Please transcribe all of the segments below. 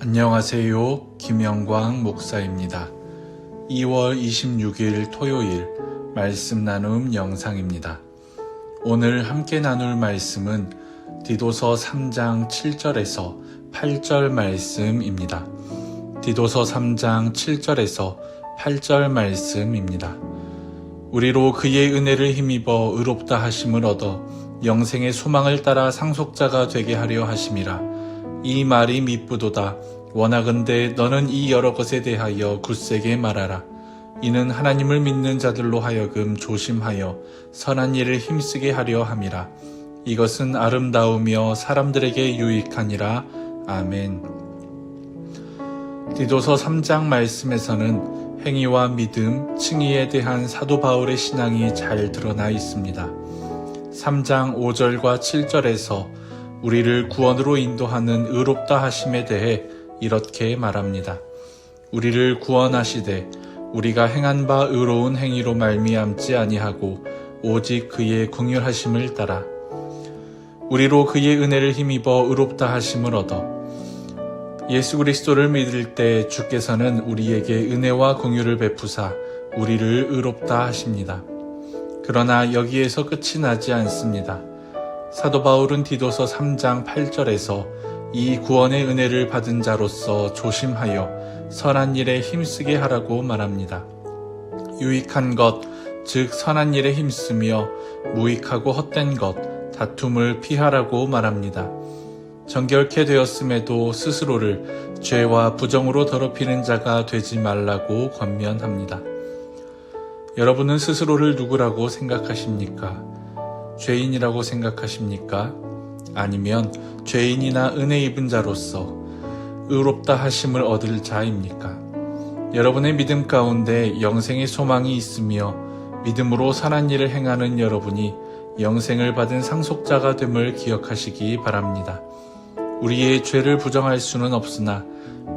안녕하세요. 김영광 목사입니다. 2월 26일 토요일 말씀 나눔 영상입니다. 오늘 함께 나눌 말씀은 디도서 3장 7절에서 8절 말씀입니다. 디도서 3장 7절에서 8절 말씀입니다. 우리로 그의 은혜를 힘입어 의롭다 하심을 얻어 영생의 소망을 따라 상속자가 되게 하려 하심이라. 이 말이 미쁘도다. 원하건대 너는 이 여러 것에 대하여 굳세게 말하라. 이는 하나님을 믿는 자들로 하여금 조심하여 선한 일을 힘쓰게 하려 함이라. 이것은 아름다우며 사람들에게 유익하니라. 아멘. 디도서 3장 말씀에서는 행위와 믿음, 칭의에 대한 사도 바울의 신앙이 잘 드러나 있습니다. 3장 5절과 7절에서 우리를 구원으로 인도하는 의롭다 하심에 대해 이렇게 말합니다. 우리를 구원하시되 우리가 행한 바 의로운 행위로 말미암지 아니하고 오직 그의 궁휼하심을 따라 우리로 그의 은혜를 힘입어 의롭다 하심을 얻어 예수 그리스도를 믿을 때 주께서는 우리에게 은혜와 공유를 베푸사 우리를 의롭다 하십니다. 그러나 여기에서 끝이 나지 않습니다. 사도 바울은 디도서 3장 8절에서 이 구원의 은혜를 받은 자로서 조심하여 선한 일에 힘쓰게 하라고 말합니다. 유익한 것, 즉 선한 일에 힘쓰며 무익하고 헛된 것, 다툼을 피하라고 말합니다. 정결케 되었음에도 스스로를 죄와 부정으로 더럽히는 자가 되지 말라고 권면합니다. 여러분은 스스로를 누구라고 생각하십니까? 죄인이라고 생각하십니까? 아니면 죄인이나 은혜 입은 자로서 의롭다 하심을 얻을 자입니까? 여러분의 믿음 가운데 영생의 소망이 있으며 믿음으로 선한 일을 행하는 여러분이 영생을 받은 상속자가 됨을 기억하시기 바랍니다. 우리의 죄를 부정할 수는 없으나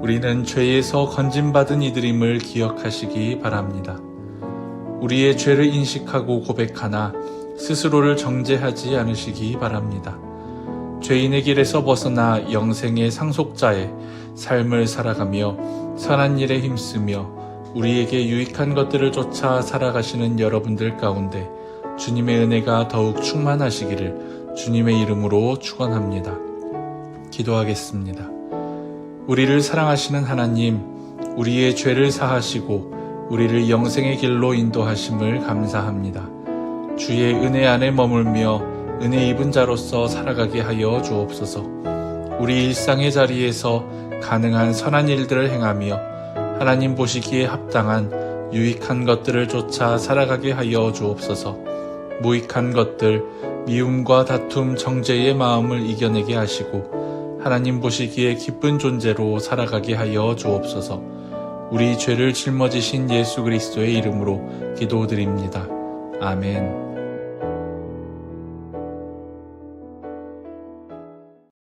우리는 죄에서 건진받은 이들임을 기억하시기 바랍니다. 우리의 죄를 인식하고 고백하나 스스로를 정죄하지 않으시기 바랍니다. 죄인의 길에서 벗어나 영생의 상속자의 삶을 살아가며 선한 일에 힘쓰며 우리에게 유익한 것들을 쫓아 살아가시는 여러분들 가운데 주님의 은혜가 더욱 충만하시기를 주님의 이름으로 축원합니다. 기도하겠습니다. 우리를 사랑하시는 하나님, 우리의 죄를 사하시고 우리를 영생의 길로 인도하심을 감사합니다. 주의 은혜 안에 머물며 은혜 입은 자로서 살아가게 하여 주옵소서. 우리 일상의 자리에서 가능한 선한 일들을 행하며 하나님 보시기에 합당한 유익한 것들을 쫓아 살아가게 하여 주옵소서. 무익한 것들, 미움과 다툼, 정죄의 마음을 이겨내게 하시고 하나님 보시기에 기쁜 존재로 살아가게 하여 주옵소서. 우리 죄를 짊어지신 예수 그리스도의 이름으로 기도드립니다. 아멘.